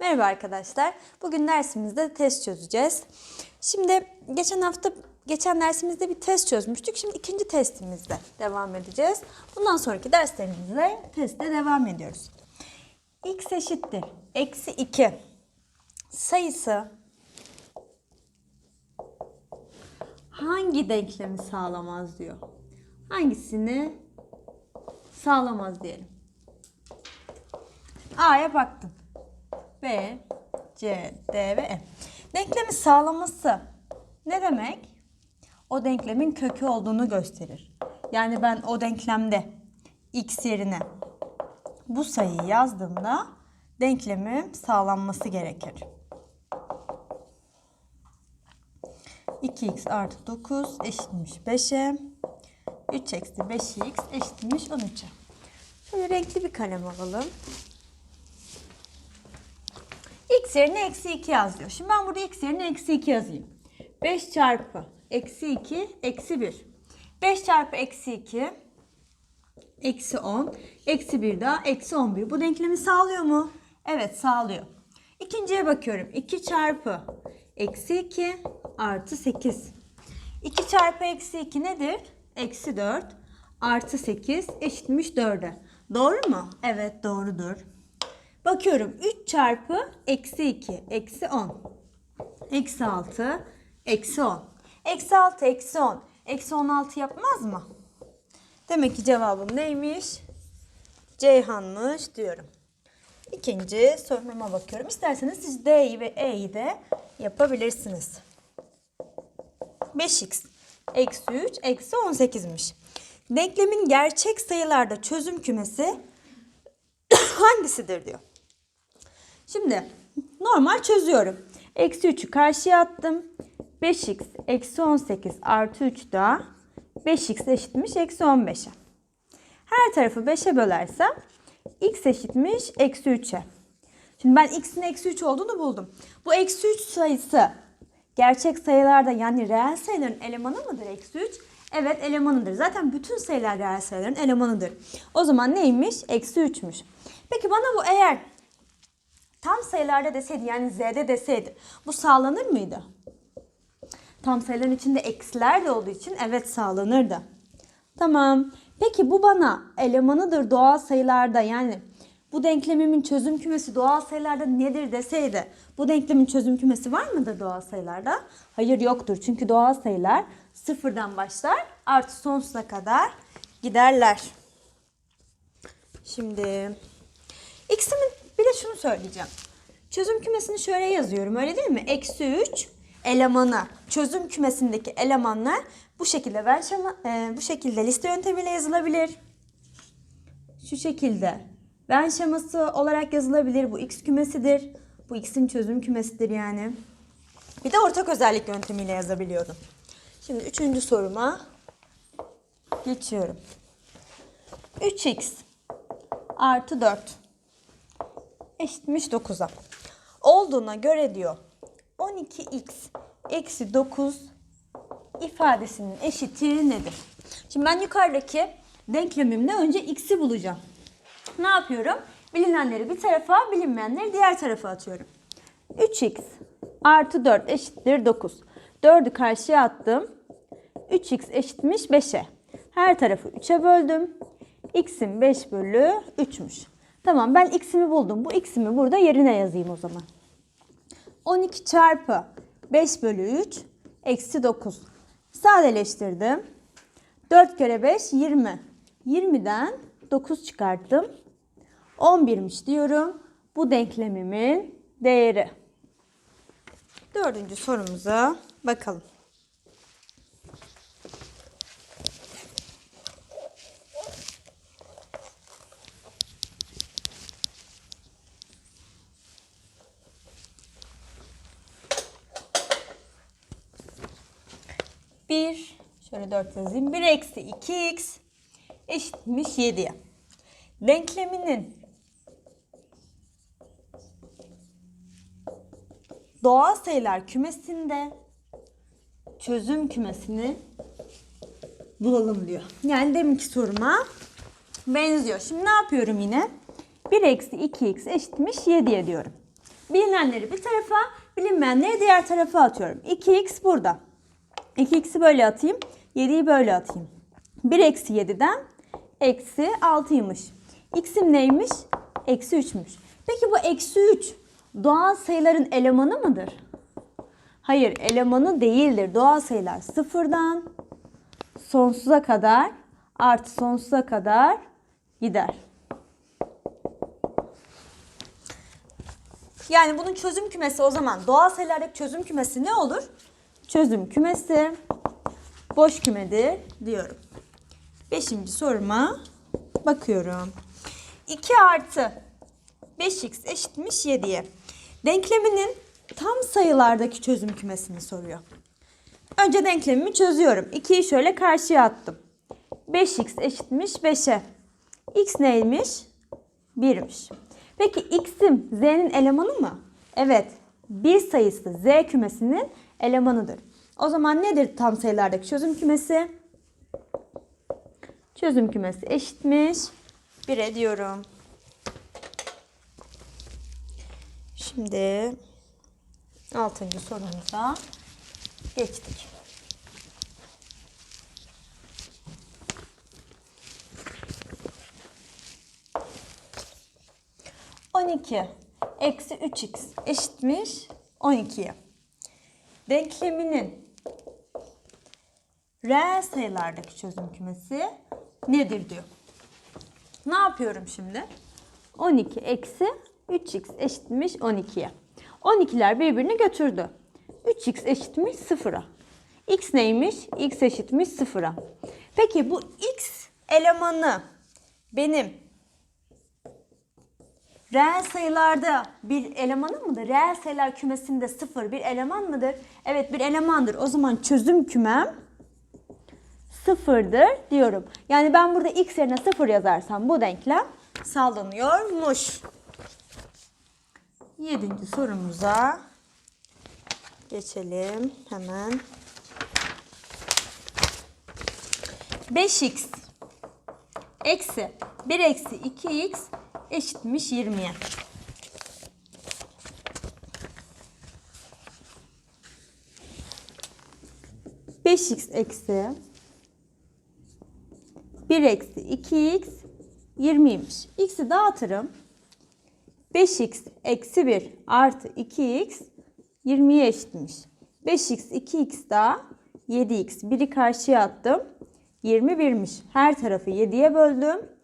Merhaba arkadaşlar. Bugün dersimizde test çözeceğiz. Şimdi geçen hafta geçen dersimizde bir test çözmüştük. Şimdi ikinci testimizde devam edeceğiz. Bundan sonraki derslerimizde testte devam ediyoruz. x eşittir. Eksi 2 sayısı hangi denklemi sağlamaz diyor. Hangisini sağlamaz diyelim. A'ya baktım. B, C, D ve E. Denklemi sağlaması ne demek? O denklemin kökü olduğunu gösterir. Yani ben o denklemde x yerine bu sayıyı yazdığımda denklemin sağlanması gerekir. 2x artı 9 eşitmiş 5'e. 3 eksi 5x eşitmiş 13'e. Şöyle renkli bir kalem alalım. X yerine eksi 2 yaz diyor. Şimdi ben burada x yerine eksi 2 yazayım. 5 çarpı eksi 2 eksi 1. 5 çarpı eksi 2 eksi 10. Eksi 1 daha eksi 11. Bu denklemi sağlıyor mu? Evet sağlıyor. İkinciye bakıyorum. 2 çarpı eksi 2 artı 8. 2 çarpı eksi 2 nedir? Eksi 4 artı 8 eşitmiş 4'e. Doğru mu? Evet doğrudur. Bakıyorum 3 çarpı eksi 2 eksi 10. Eksi 6 eksi 10. Eksi 6 eksi 10. Eksi 16 yapmaz mı? Demek ki cevabım neymiş? Ceyhan'mış diyorum. İkinci soruma bakıyorum. İsterseniz siz D'yi ve E'yi de yapabilirsiniz. 5x eksi 3 eksi 18'miş. Denklemin gerçek sayılarda çözüm kümesi hangisidir diyor. Şimdi normal çözüyorum. Eksi 3'ü karşıya attım. 5x eksi 18 artı 3 daha 5x eşitmiş eksi 15'e. Her tarafı 5'e bölersem x eşitmiş eksi 3'e. Şimdi ben x'in eksi 3 olduğunu buldum. Bu eksi 3 sayısı gerçek sayılarda yani reel sayıların elemanı mıdır eksi 3? Evet elemanıdır. Zaten bütün sayılar reel sayıların elemanıdır. O zaman neymiş? Eksi 3'müş. Peki bana bu eğer tam sayılarda deseydi yani z'de deseydi bu sağlanır mıydı? Tam sayıların içinde eksiler de olduğu için evet sağlanırdı. Tamam. Peki bu bana elemanıdır doğal sayılarda yani bu denklemimin çözüm kümesi doğal sayılarda nedir deseydi bu denklemin çözüm kümesi var mıdır doğal sayılarda? Hayır yoktur. Çünkü doğal sayılar sıfırdan başlar artı sonsuza kadar giderler. Şimdi x'imin de şunu söyleyeceğim. Çözüm kümesini şöyle yazıyorum öyle değil mi? Eksi 3 elemanı çözüm kümesindeki elemanlar bu şekilde ben şema, e, bu şekilde liste yöntemiyle yazılabilir. Şu şekilde Venn şeması olarak yazılabilir. Bu x kümesidir. Bu x'in çözüm kümesidir yani. Bir de ortak özellik yöntemiyle yazabiliyorum. Şimdi üçüncü soruma geçiyorum. 3x artı 4 eşitmiş 9'a. Olduğuna göre diyor 12x eksi 9 ifadesinin eşiti nedir? Şimdi ben yukarıdaki denklemimde önce x'i bulacağım. Ne yapıyorum? Bilinenleri bir tarafa, bilinmeyenleri diğer tarafa atıyorum. 3x artı 4 eşittir 9. 4'ü karşıya attım. 3x eşitmiş 5'e. Her tarafı 3'e böldüm. x'in 5 bölü 3'müş. Tamam ben x'imi buldum. Bu x'imi burada yerine yazayım o zaman. 12 çarpı 5 bölü 3 eksi 9. Sadeleştirdim. 4 kere 5 20. 20'den 9 çıkarttım. 11'miş diyorum. Bu denklemimin değeri. Dördüncü sorumuza bakalım. Bir, şöyle 4 yazayım. 1 eksi 2x eşitmiş 7'ye. Denkleminin doğal sayılar kümesinde çözüm kümesini bulalım diyor. Yani deminki soruma benziyor. Şimdi ne yapıyorum yine? 1 eksi 2x eşitmiş 7'ye diyorum. Bilinenleri bir tarafa, bilinmeyenleri diğer tarafa atıyorum. 2x burada. 2x'i böyle atayım. 7'yi böyle atayım. 1 eksi 7'den eksi 6'ymış. X'im neymiş? Eksi 3'müş. Peki bu eksi 3 doğal sayıların elemanı mıdır? Hayır elemanı değildir. Doğal sayılar sıfırdan sonsuza kadar artı sonsuza kadar gider. Yani bunun çözüm kümesi o zaman doğal sayılardaki çözüm kümesi ne olur? Çözüm kümesi boş kümedir diyorum. Beşinci soruma bakıyorum. 2 artı 5x eşitmiş 7'ye. Denkleminin tam sayılardaki çözüm kümesini soruyor. Önce denklemimi çözüyorum. 2'yi şöyle karşıya attım. 5x eşitmiş 5'e. x neymiş? 1'miş. Peki x'im z'nin elemanı mı? Evet. Bir sayısı z kümesinin elemanıdır. O zaman nedir tam sayılardaki çözüm kümesi? Çözüm kümesi eşitmiş 1'e diyorum. Şimdi altıncı sorumuza geçtik. On iki eksi 3x eşitmiş 12'ye. Denkleminin reel sayılardaki çözüm kümesi nedir diyor. Ne yapıyorum şimdi? 12 eksi 3x eşitmiş 12'ye. 12'ler birbirini götürdü. 3x eşitmiş 0'a. x neymiş? x eşitmiş 0'a. Peki bu x elemanı benim reel sayılarda bir elemanı mıdır? Reel sayılar kümesinde 0 bir eleman mıdır? Evet bir elemandır. O zaman çözüm kümem sıfırdır diyorum. Yani ben burada x yerine sıfır yazarsam bu denklem sağlanıyormuş. Yedinci sorumuza geçelim hemen. 5x eksi 1 eksi 2x eşitmiş 20'ye. Beş x eksi 1 eksi 2x 20'ymiş. X'i dağıtırım. 5x eksi 1 artı 2x 20'ye eşitmiş. 5x 2x daha 7x. 1'i karşıya attım. 21'miş. Her tarafı 7'ye böldüm.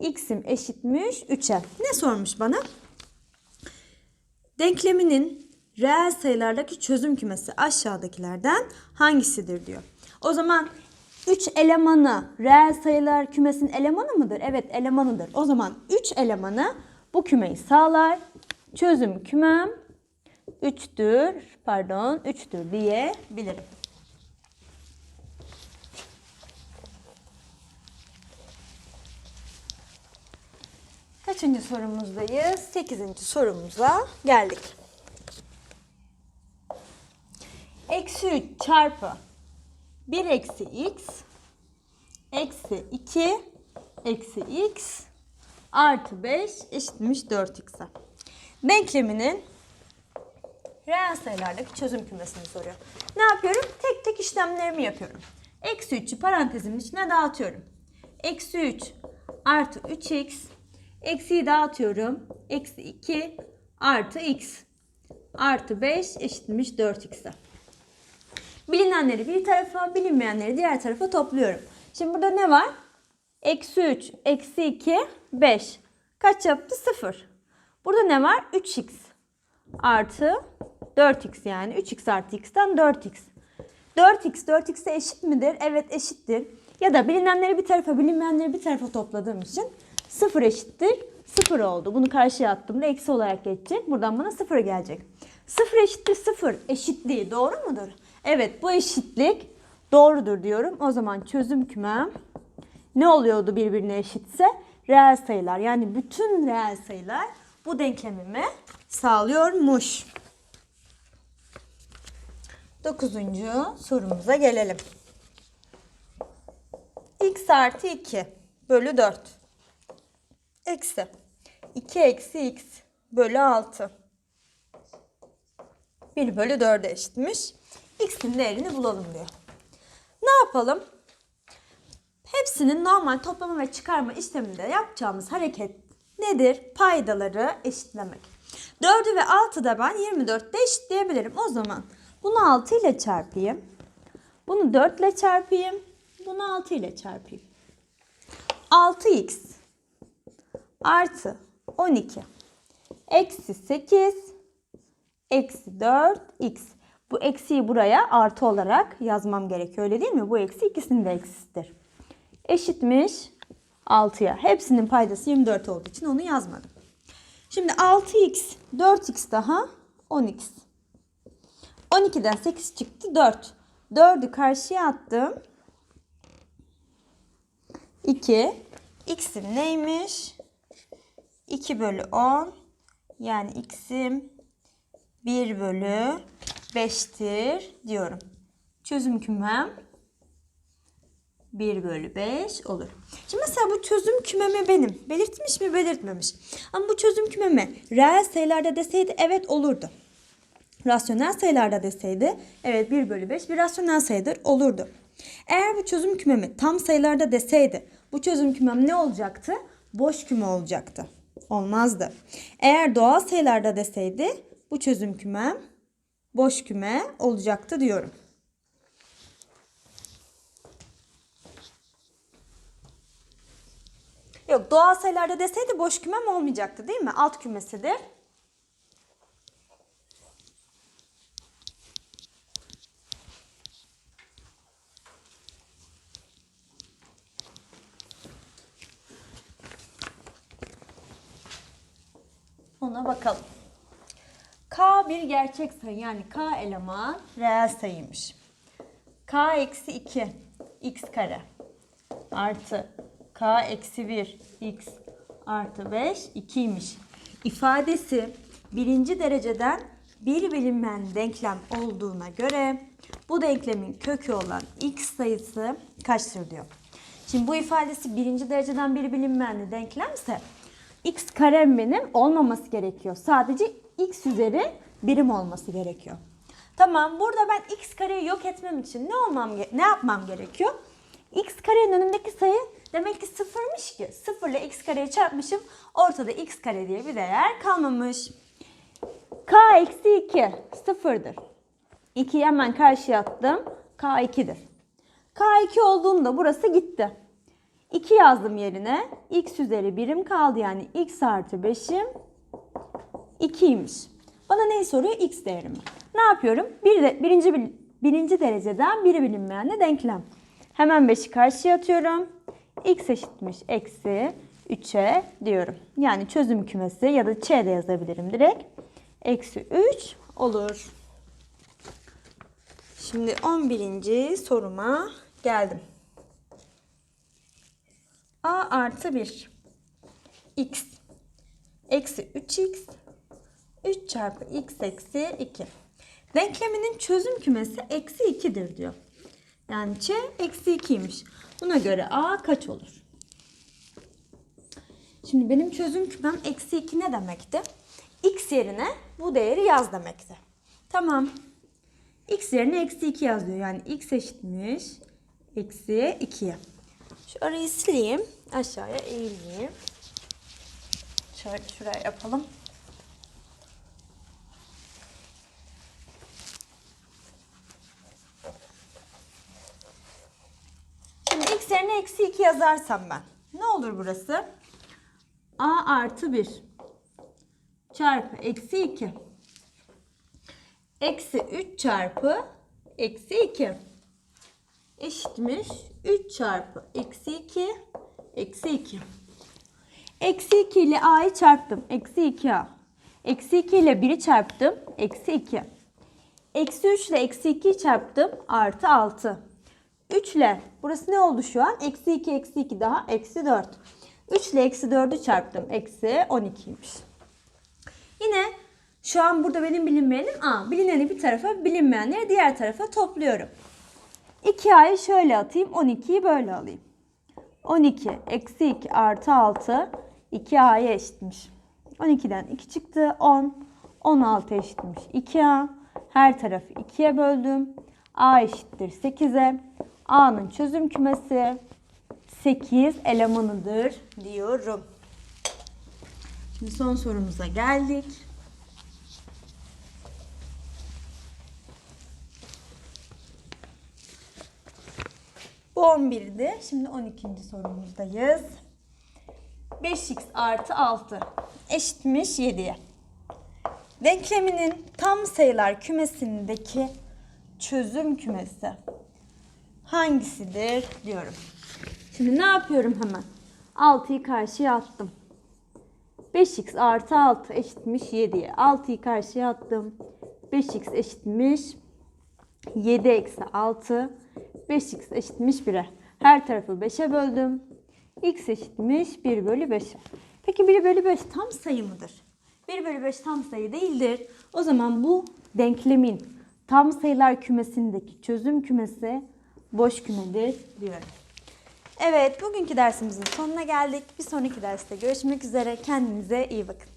X'im eşitmiş 3'e. Ne sormuş bana? Denkleminin reel sayılardaki çözüm kümesi aşağıdakilerden hangisidir diyor. O zaman 3 elemanı reel sayılar kümesinin elemanı mıdır? Evet elemanıdır. O zaman 3 elemanı bu kümeyi sağlar. Çözüm kümem 3'tür. Pardon 3'tür diyebilirim. Kaçıncı sorumuzdayız? 8. sorumuza geldik. Eksi 3 çarpı 1 eksi x eksi 2 eksi x artı 5 eşitmiş 4x'e. Denkleminin reel sayılardaki çözüm kümesini soruyor. Ne yapıyorum? Tek tek işlemlerimi yapıyorum. Eksi 3'ü parantezimin içine dağıtıyorum. Eksi 3 artı 3x eksiyi dağıtıyorum. Eksi 2 artı x artı 5 eşitmiş 4x'e. Bilinenleri bir tarafa, bilinmeyenleri diğer tarafa topluyorum. Şimdi burada ne var? Eksi 3, eksi 2, 5. Kaç yaptı? 0. Burada ne var? 3x artı 4x yani. 3x artı x'ten 4x. 4x 4x'e eşit midir? Evet eşittir. Ya da bilinenleri bir tarafa, bilinmeyenleri bir tarafa topladığım için 0 eşittir. 0 oldu. Bunu karşıya attığımda eksi olarak geçecek. Buradan bana 0 gelecek. 0 eşittir 0 eşitliği doğru mudur? Evet bu eşitlik doğrudur diyorum. O zaman çözüm kümem ne oluyordu birbirine eşitse? Reel sayılar yani bütün reel sayılar bu denklemimi sağlıyormuş. Dokuzuncu sorumuza gelelim. x artı 2 bölü 4 eksi 2 eksi x bölü 6 1 bölü 4'e eşitmiş. X'in değerini bulalım diyor. Ne yapalım? Hepsinin normal toplama ve çıkarma işleminde yapacağımız hareket nedir? Paydaları eşitlemek. 4'ü ve 6'ı da ben 24'te eşitleyebilirim. O zaman bunu 6 ile çarpayım. Bunu 4 ile çarpayım. Bunu 6 ile çarpayım. 6x artı 12 eksi 8 eksi 4x. Bu eksiyi buraya artı olarak yazmam gerekiyor öyle değil mi? Bu eksi ikisinin de eksisidir. Eşitmiş 6'ya. Hepsinin paydası 24 olduğu için onu yazmadım. Şimdi 6x, 4x daha 10x. 12'den 8 çıktı 4. 4'ü karşıya attım. 2. X'im neymiş? 2 bölü 10. Yani X'im 1 bölü 5'tir diyorum. Çözüm kümem 1 bölü 5 olur. Şimdi mesela bu çözüm kümemi benim. Belirtmiş mi belirtmemiş. Ama bu çözüm kümemi reel sayılarda deseydi evet olurdu. Rasyonel sayılarda deseydi evet 1 bölü 5 bir rasyonel sayıdır olurdu. Eğer bu çözüm kümemi tam sayılarda deseydi bu çözüm kümem ne olacaktı? Boş küme olacaktı. Olmazdı. Eğer doğal sayılarda deseydi bu çözüm kümem boş küme olacaktı diyorum. Yok doğal sayılarda deseydi boş kümem olmayacaktı değil mi? Alt kümesidir. Ona bakalım. K bir gerçek sayı yani K eleman reel sayıymış. K eksi 2 x kare artı K eksi 1 x artı 5 2'ymiş. İfadesi birinci dereceden bir bilinmeyen denklem olduğuna göre bu denklemin kökü olan x sayısı kaçtır diyor. Şimdi bu ifadesi birinci dereceden bir bilinmeyen denklemse x karem benim olmaması gerekiyor. Sadece x üzeri birim olması gerekiyor. Tamam burada ben x kareyi yok etmem için ne olmam ne yapmam gerekiyor? x karenin önündeki sayı demek ki sıfırmış ki. Sıfırla x kareyi çarpmışım. Ortada x kare diye bir değer kalmamış. k eksi 2 sıfırdır. 2'yi hemen karşıya attım. k 2'dir. k 2 olduğunda burası gitti. 2 yazdım yerine. x üzeri birim kaldı yani x artı 5'im 2'ymiş. Bana neyi soruyor? X değerimi. Ne yapıyorum? Bir de, birinci, birinci dereceden biri bilinmeyenle denklem. Hemen 5'i karşıya atıyorum. X eşitmiş eksi 3'e diyorum. Yani çözüm kümesi ya da Ç de yazabilirim direkt. Eksi 3 olur. Şimdi 11. soruma geldim. Artı 1 x eksi 3x 3 çarpı x eksi 2. Denkleminin çözüm kümesi eksi 2'dir diyor. Yani ç eksi 2'ymiş. Buna göre a kaç olur? Şimdi benim çözüm kümem eksi 2 ne demekti? x yerine bu değeri yaz demekti. Tamam. x yerine eksi 2 yaz diyor. Yani x eşitmiş eksi 2'ye. Şu arayı sileyim. Aşağıya eğileyim. Şöyle şuraya yapalım. Şimdi x yerine eksi 2 yazarsam ben. Ne olur burası? a artı 1 çarpı eksi 2 eksi 3 çarpı eksi 2 eşitmiş 3 çarpı eksi 2 eksi 2. Eksi 2 ile a'yı çarptım. Eksi 2a. Eksi 2 ile 1'i çarptım. Eksi 2. Eksi 3 ile eksi 2'yi çarptım. Artı 6. 3 ile burası ne oldu şu an? Eksi 2 eksi 2 daha eksi 4. 3 ile eksi 4'ü çarptım. Eksi 12'ymiş. Yine şu an burada benim bilinmeyenim A. Bilineni bir tarafa, bilinmeyenleri diğer tarafa topluyorum. 2A'yı şöyle atayım. 12'yi böyle alayım. 12 eksi 2 artı 6 2A'ya eşitmiş. 12'den 2 çıktı. 10. 16 eşitmiş 2A. Her tarafı 2'ye böldüm. A eşittir 8'e. A'nın çözüm kümesi 8 elemanıdır diyorum. Şimdi son sorumuza geldik. Bu 11'di. Şimdi 12. sorumuzdayız. 5x artı 6 eşitmiş 7'ye. Denkleminin tam sayılar kümesindeki çözüm kümesi hangisidir diyorum. Şimdi ne yapıyorum hemen? 6'yı karşıya attım. 5x artı 6 eşitmiş 7'ye. 6'yı karşıya attım. 5x eşitmiş 7 eksi 6. 5x eşitmiş 1'e. Her tarafı 5'e böldüm. x eşitmiş 1 bölü 5. Peki 1 bölü 5 tam sayı mıdır? 1 bölü 5 tam sayı değildir. O zaman bu denklemin tam sayılar kümesindeki çözüm kümesi boş kümedir diyorum. Evet, bugünkü dersimizin sonuna geldik. Bir sonraki derste görüşmek üzere. Kendinize iyi bakın.